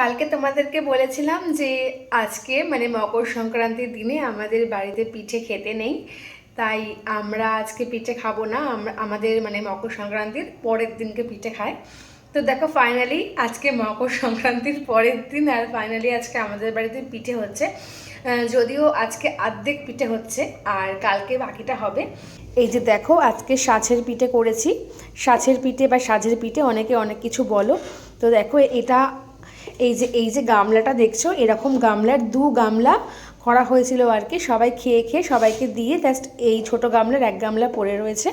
কালকে তোমাদেরকে বলেছিলাম যে আজকে মানে মকর সংক্রান্তির দিনে আমাদের বাড়িতে পিঠে খেতে নেই। তাই আমরা আজকে পিঠে খাব না। আমাদের মানে মকর সংক্রান্তির পরের দিনকে পিঠে খায়। তো দেখো ফাইনালি আজকে মকর সংক্রান্তির পরের দিন আর ফাইনালি আজকে আমাদের বাড়িতে পিঠে হচ্ছে। যদিও আজকে আর্ধেক পিঠে হচ্ছে আর কালকে বাকিটা হবে। এই যে দেখো, আজকে সাছের পিঠে করেছি। সাছের পিঠে বা সাজের পিঠে অনেকে অনেক কিছু বলো। তো দেখো, এটা এই যে এই যে গামলাটা দেখছ, এরকম গামলার দু গামলা করা হয়েছিল আর কি। সবাই খেয়ে খেয়ে সবাইকে দিয়ে জাস্ট এই ছোট গামলার এক গামলা পড়ে রয়েছে।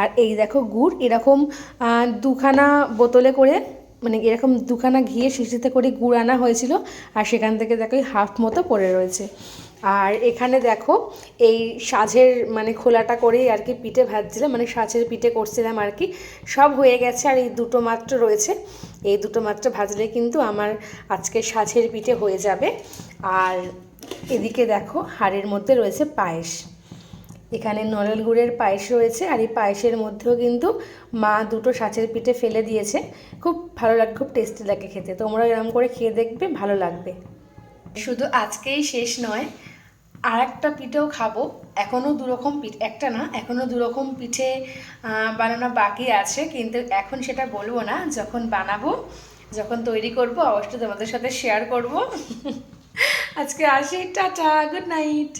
আর এই দেখো গুড়, এরকম দুখানা বোতলে করে মানে এরকম দুখানা ঘিয়ে শিশিতে করে গুড় আনা হয়েছিল। আর সেখান থেকে দেখো হাফ মতো পড়ে রয়েছে। আর এখানে দেখো এই সাজের মানে খোলাটা করেই আর কি পিঠে ভাজছিলাম মানে সাজের পিঠে করছিলাম আর কি। সব হয়ে গেছে আর এই দুটো মাত্র রয়েছে। এই দুটো মাত্র ভাজলে কিন্তু আমার আজকে সাজের পিঠে হয়ে যাবে। আর এদিকে দেখো হাড়ের মধ্যে রয়েছে পায়েস। এখানে নলেল গুড়ের পায়েস রয়েছে আর এই পায়েসের মধ্যেও কিন্তু মা দুটো সাঁচের পিঠে ফেলে দিয়েছে। খুব ভালো লাগে, খুব টেস্টি লাগে খেতে। তোমরা এরকম করে খেয়ে দেখবে, ভালো লাগবে। শুধু আজকেই শেষ নয় আর একটা পিঠেও খাব। এখনও দুরকম পিঠে, একটা না এখনও দুরকম পিঠে বানানো বাকি আছে। কিন্তু এখন সেটা বলব না, যখন বানাবো, যখন তৈরি করব, অবশ্যই তোমাদের সাথে শেয়ার করব। আজকে আসি, টাটা গুড নাইট